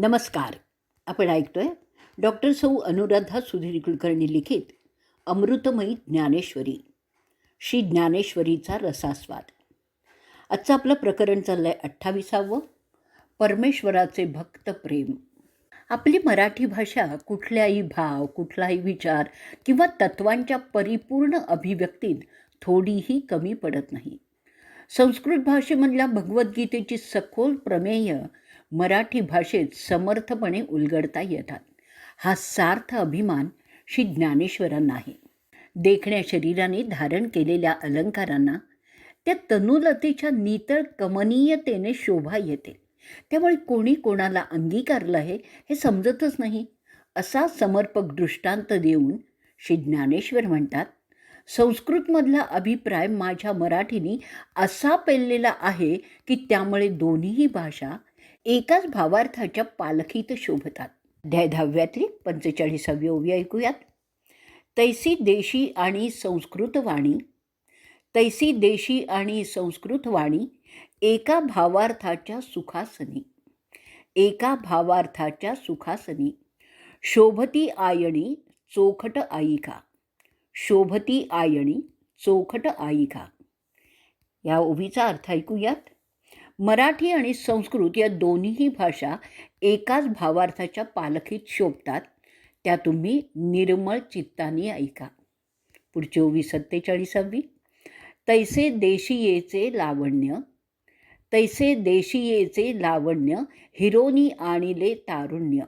नमस्कार. आपण ऐकतोय डॉक्टर सौ अनुराधा सुधीर कुलकर्णी लिखित अमृतमयी ज्ञानेश्वरी. श्री ज्ञानेश्वरीचा रसास्वाद. आजचं आपलं प्रकरण चाललं आहे अठ्ठावीसावं. परमेश्वराचे भक्त प्रेम. आपली मराठी भाषा कुठल्याही भाव कुठलाही विचार किंवा तत्वांच्या परिपूर्ण अभिव्यक्तीत थोडीही कमी पडत नाही. संस्कृत भाषेमधल्या भगवद्गीतेची सखोल प्रमेय मराठी भाषेत समर्थपणे उलगडता येतात. हा सार्थ अभिमान श्री ज्ञानेश्वरांना आहे देखण्या शरीराने धारण केलेल्या अलंकारांना त्या तनुलतेच्या नितळ कमनीयतेने शोभा येते. त्यामुळे कोणी कोणाला अंगीकारलं आहे हे समजतच नाही. असा समर्पक दृष्टांत देऊन श्री ज्ञानेश्वर म्हणतात संस्कृतमधला अभिप्राय माझ्या मराठीने असा पेललेला आहे की त्यामुळे दोन्हीही भाषा एकाच भावार्थाच्या पालखीत शोभतात. अध्याय दहाव्यातली पंचेचाळीसावी ओवी ऐकूयात. तैसी देशी आणि संस्कृत वाणी. तैसी देशी आणि संस्कृत वाणी एका भावार्थाच्या सुखासनी. एका भावार्थाच्या सुखासनी. शोभती आयणी चोखट आईका शोभती आयणी चोखट आईका या ओवीचा अर्थ ऐकूयात. मराठी आणि संस्कृत या दोन्हीही भाषा एकाच भावार्थाच्या पालखीत शोभतात. त्या तुम्ही निर्मळ चित्ताने ऐका. पुढची ओवी सत्तेचाळीसावी. तैसे देशीयेचे लावण्य. तैसे देशीयेचे लावण्य. हिरोनी आणिले तारुण्य.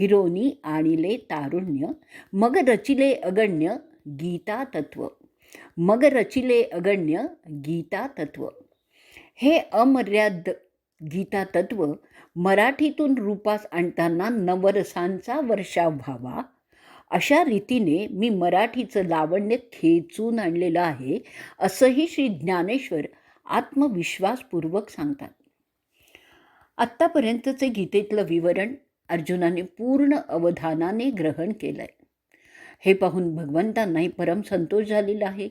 हिरोनी आणिले तारुण्य. मग रचिले अगण्य गीता तत्व मग रचिले अगण्य गीता तत्व हे अमर्याद गीता तत्व मराठीतून रूपास आणताना नवरसांचा वर्षाव व्हावा. अशा रीतीने मी मराठीचं लावण्य खेचून आणलेलं आहे असंही श्री ज्ञानेश्वर आत्मविश्वासपूर्वक सांगतात. आत्तापर्यंतचे गीतेतलं विवरण अर्जुनाने पूर्ण अवधानाने ग्रहण केलं आहे हे पाहून भगवंतांनाही परम संतोष झालेला आहे.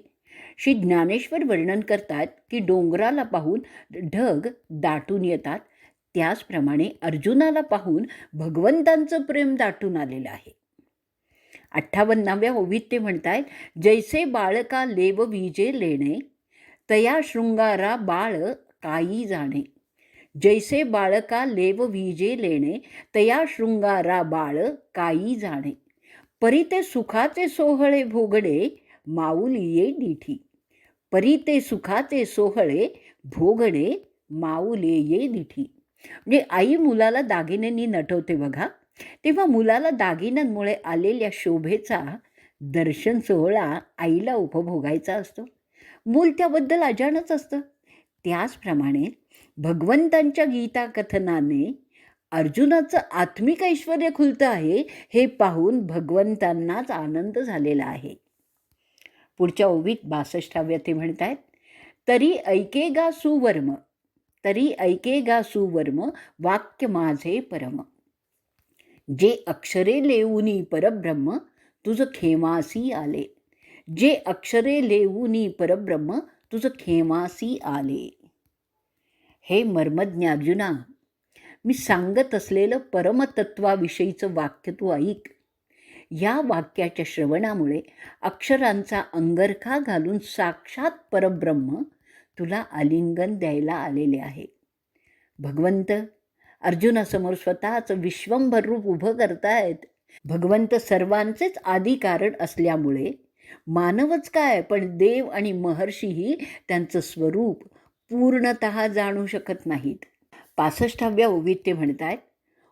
श्री ज्ञानेश्वर वर्णन करतात की डोंगराला पाहून ढग दाटून येतात. त्याचप्रमाणे अर्जुनाला पाहून भगवंतांचं प्रेम दाटून आलेलं आहे. अठ्ठावन्नाव्या ओवीत ते म्हणतायत जैसे बाळका लेव विजे लेणे तया शृंगारा बाळ काई जाणे. जैसे बाळका लेव विजे लेणे तया शृंगारा बाळ काई जाणे. परी ते सुखाचे सोहळे भोगडे माऊली ये दिठी परी ते सुखाचे सोहळे भोगडे माऊले ये दिठी म्हणजे आई मुलाला दागिन्यांनी नटवते बघा. तेव्हा मुलाला दागिन्यांमुळे आलेल्या शोभेचा दर्शन सोहळा आईला उपभोगायचा असतो. मूल त्याबद्दल अजाणच असतं. त्याचप्रमाणे भगवंतांच्या गीता कथनाने अर्जुनाचं आत्मिक ऐश्वर खुलतं आहे हे पाहून भगवंतांनाच आनंद झालेला आहे. पुढच्या ओवीत बासष्टाव्या ते म्हणत आहेत तरी ऐके गा सुवर्म तरी ऐके गा सुवर्म वाक्य माझे परम. जे अक्षरे लेऊनी परब्रह्म तुझं खेमासी आले. जे अक्षरे लेऊनी परब्रह्म तुझं खेमासी आले. हे मर्मज्ञ अर्जुना मी सांगत असलेलं परमतत्वाविषयीचं वाक्य तू ऐक. या वाक्याच्या श्रवणामुळे अक्षरांचा अंगरखा घालून साक्षात परब्रह्म तुला आलिंगन द्यायला आलेले आहे. भगवंत अर्जुनासमोर स्वतःचं विश्वंभर रूप उभं करतायत. भगवंत सर्वांचेच आदी कारण असल्यामुळे मानवच काय पण देव आणि महर्षीही त्यांचं स्वरूप पूर्णत जाणू शकत नाहीत. पासष्टाव्या ओवीत ते म्हणतायत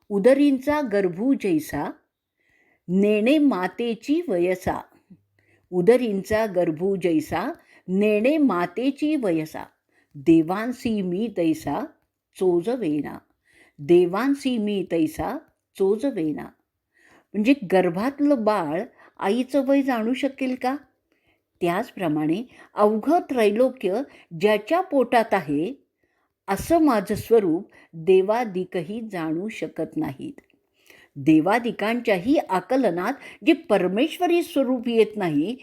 उदरींचा गर्भू जैसा नेणे मातेची वयसा. उदरींचा गर्भू जैसा नेणे मातेची वयसा. देवांसी मी तैसा चोजवेना. देवांसी मी तैसा चोजवेना. म्हणजे गर्भातलं बाळ आईचं वय जाणू शकेल का? त्याचप्रमाणे अवघं त्रैलोक्य ज्याच्या पोटात आहे असं माझं स्वरूप देवादिकही जाणू शकत नाहीत. देवादिकांच्याही आकलनात जे परमेश्वरी स्वरूप येत नाही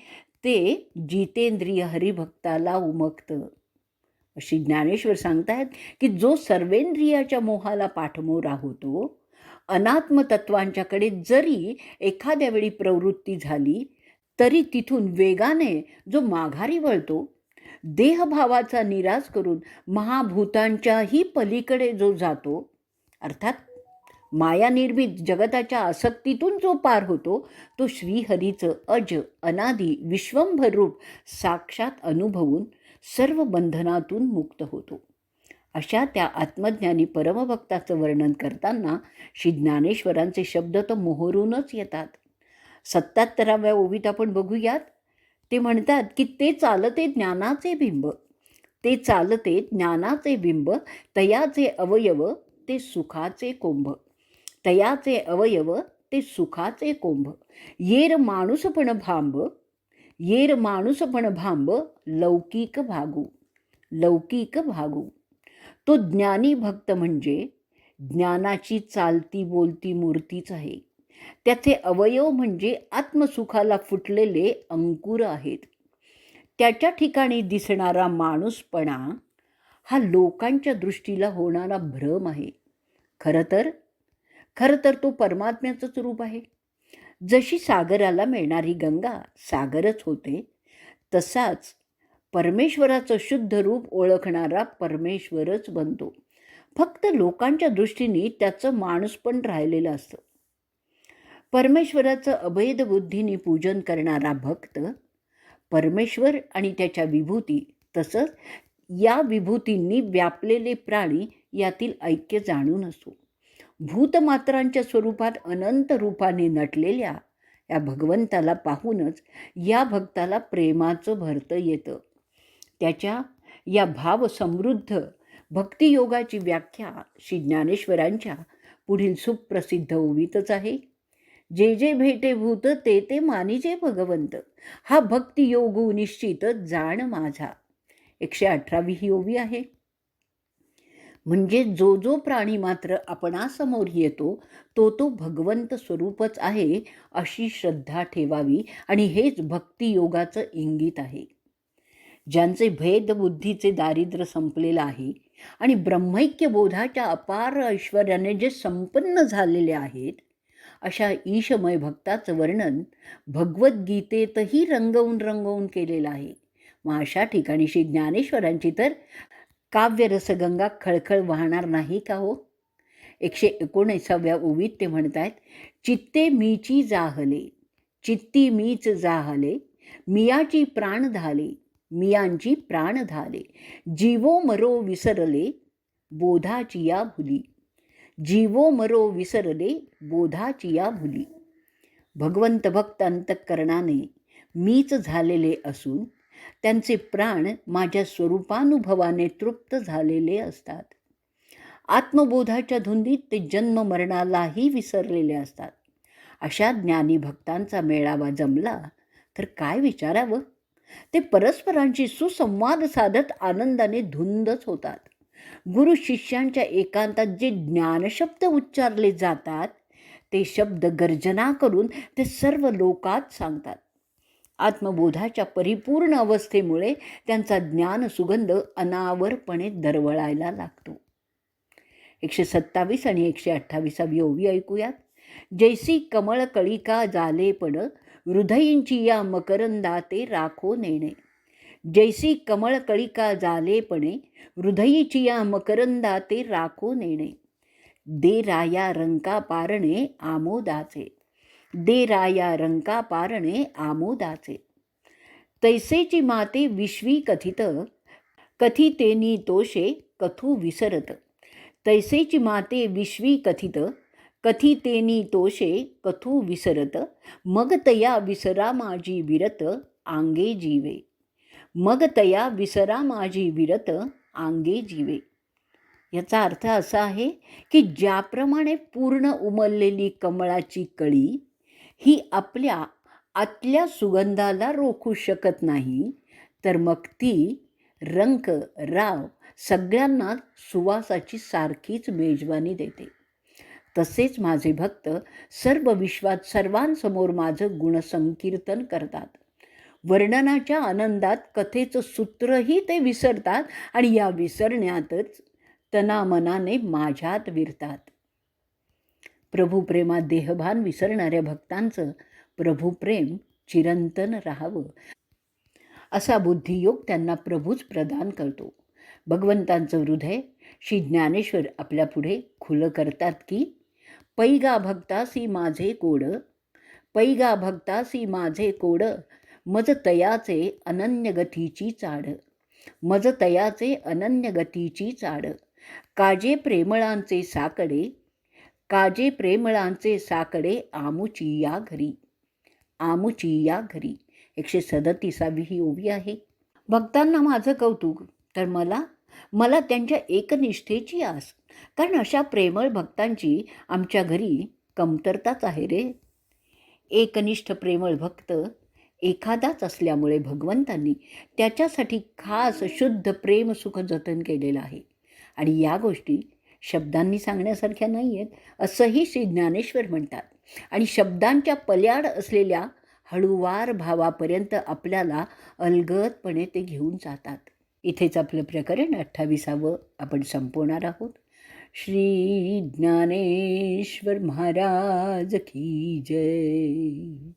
ते जितेंद्रिय हरिभक्ताला उमगतं. अशी ज्ञानेश्वर सांगतायत की जो सर्वेंद्रियाच्या मोहाला पाठमोरा होतो अनात्मतत्वांच्याकडे जरी एखाद्या वेळी प्रवृत्ती झाली तरी तिथून वेगाने जो माघारी वळतो देहभावाचा निराश करून महाभूतांच्याही पलीकडे जो जातो अर्थात मायानिर्मित जगताच्या आसक्तीतून जो पार होतो तो श्रीहरीचं अज अनादी विश्वंभर रूप साक्षात अनुभवून सर्व बंधनातून मुक्त होतो. अशा त्या आत्मज्ञानी परमभक्ताचं वर्णन करताना श्री ज्ञानेश्वरांचे शब्द तर मोहरूनच येतात. सत्याहत्तराव्या ओवीत आपण बघूयात. ते म्हणतात की ते चालते ज्ञानाचे बिंब. ते चालते ज्ञानाचे बिंब तयाचे अवयव ते सुखाचे कोंभ तयाचे अवयव ते सुखाचे कोंभ येर माणूसपण भांब येर माणूसपण भांब लौकिक भागू लौकिक भागू. तो ज्ञानी भक्त म्हणजे ज्ञानाची चालती बोलती मूर्तीच आहे. त्याचे अवयव म्हणजे आत्मसुखाला फुटलेले अंकुर आहेत. त्याच्या ठिकाणी दिसणारा माणूसपणा हा लोकांच्या दृष्टीला होणारा भ्रम आहे. खरं तर खरं तर तो परमात्म्याचंच रूप आहे. जशी सागराला मिळणारी गंगा सागरच होते तसाच परमेश्वराचं शुद्ध रूप ओळखणारा परमेश्वरच बनतो. फक्त लोकांच्या दृष्टीने त्याचं माणूस पण राहिलेलं असतं. परमेश्वराचं अभेद बुद्धीने पूजन करणारा भक्त परमेश्वर आणि त्याच्या विभूती तसंच या विभूतींनी व्यापलेले प्राणी यातील ऐक्य जाणून असो. भूतमात्रांच्या स्वरूपात अनंत रूपाने नटलेल्या या भगवंताला पाहूनच या भक्ताला प्रेमाचं भरतं येतं. त्याच्या या भावसमृद्ध भक्तियोगाची व्याख्या श्री ज्ञानेश्वरांच्या पुढील सुप्रसिद्ध ओवीतच आहे. जे जे भेटे भूत ते ते मानिजे भगवंत हा भक्तियोगू निश्चित जाण माझा. एकशे अठरावी ही ओवी आहे. म्हणजे जो जो प्राणी मात्र आपणासमोर येतो तो तो भगवंत स्वरूपच आहे अशी श्रद्धा ठेवावी आणि हेच भक्तियोगाचं इंगित आहे. ज्यांचे भेदबुद्धीचे दारिद्र्य संपलेलं आहे आणि ब्रह्मैक्य बोधाच्या अपार ऐश्वर्याने जे संपन्न झालेले आहेत अशा ईशमय भक्ताचं वर्णन भगवद्गीतेतही रंगवून रंगवून केलेलं आहे. मग अशा ठिकाणी श्री ज्ञानेश्वरांची तर काव्यरसगंगा खळखळ वाहणार नाही का हो? एकशे एकोणीसाव्या ओवीत ते म्हणत आहेत चित्ते मीची जाहले चित्ती मीच जाहले मियाची प्राण धाले मियांची प्राण धाले जीवो मरो विसरले बोधाची या भुली जीवो मरो विसरले बोधाची या भुली भगवंत भक्त अंतकरणाने मीच झालेले असून त्यांचे प्राण माझ्या स्वरूपानुभवाने तृप्त झालेले असतात. आत्मबोधाच्या धुंदीत ते जन्म मरणालाही विसरलेले असतात. अशा ज्ञानी भक्तांचा मेळावा जमला तर काय विचारावं? ते परस्परांशी सुसंवाद साधत आनंदाने धुंदच होतात. गुरु शिष्यांच्या एकांतात जे ज्ञानशब्द उच्चारले जातात ते शब्द गर्जना करून ते सर्व लोकात सांगतात. आत्मबोधाच्या परिपूर्ण अवस्थेमुळे त्यांचा ज्ञान सुगंध अनावरपणे दरवळायला लागतो. एकशे सत्तावीस आणि एकशे अठ्ठावीसावी ओवी ऐकूयात. जैसी कमळ कळिका जाले पड हृदयींची या मकरंदा ते राखो नेणे. जैसी कमळ कळिका जालेपणे हृदयीची या मकरंदाते राखो नेणे. दे राया रंका पारणे आमोदाचे. दे राया रंका पारणे आमोदाचे. तैसेची माते विश्वी कथित कथितेनी तोषे कथू विसरत. तैसेची माते विश्वी कथित कथितेनी तोषे कथू विसरत. मग तया विसरा माझी विरत आंगे जीवे. मग तया विसरा माझी विरत आंगे जीवे. याचा अर्थ असा आहे की ज्याप्रमाणे पूर्ण उमललेली कमळाची कळी ही आपल्या आतल्या सुगंधाला रोखू शकत नाही तर मग ती रंक राव सगळ्यांना सुवासाची सारखीच मेजवानी देते. तसेच माझे भक्त सर्व विश्वात सर्वांसमोर माझं गुणसंकीर्तन करतात. वर्णनाच्या आनंदात कथेचं सूत्रही ते विसरतात आणि या विसरण्यातच तनामनाने माझ्यात विरतात. प्रभुप्रेमात देहभान विसरणाऱ्या भक्तांचं प्रभुप्रेम चिरंतन राहावं. असा बुद्धियोग त्यांना प्रभूच प्रदान करतो. भगवंतांचं हृदय श्री ज्ञानेश्वर आपल्या पुढे खुलं करतात की पैगा भक्तासी माझे कोड पैगा भक्तासी माझे कोड मज तयाचे अनन्य गतीची चाड मज तयाचे अनन्य गतीची चाड काजे प्रेमळांचे साकडे काजे प्रेमळांचे साकडे आमुची या घरी. आमुची या घरी. एकशे सदतीसावी ही ओवी आहे. भक्तांना माझं कौतुक. तर मला? मला त्यांच्या एकनिष्ठेची आस. कारण अशा प्रेमळ भक्तांची आमच्या घरी कमतरताच आहे रे. एकनिष्ठ प्रेमळ भक्त एखादाच असल्यामुळे भगवंतांनी त्याच्यासाठी खास शुद्ध प्रेमसुख जतन केलेलं आहे. आणि या गोष्टी शब्दांनी सांगण्यासारख्या नाही आहेत असंही श्री ज्ञानेश्वर म्हणतात. आणि शब्दांच्या पल्याड असलेल्या हळूवार भावापर्यंत आपल्याला अलगदपणे ते घेऊन जातात. इथेच आपलं प्रकरण अठ्ठावीसावं आपण संपवणार आहोत. श्री ज्ञानेश्वर महाराज की जय.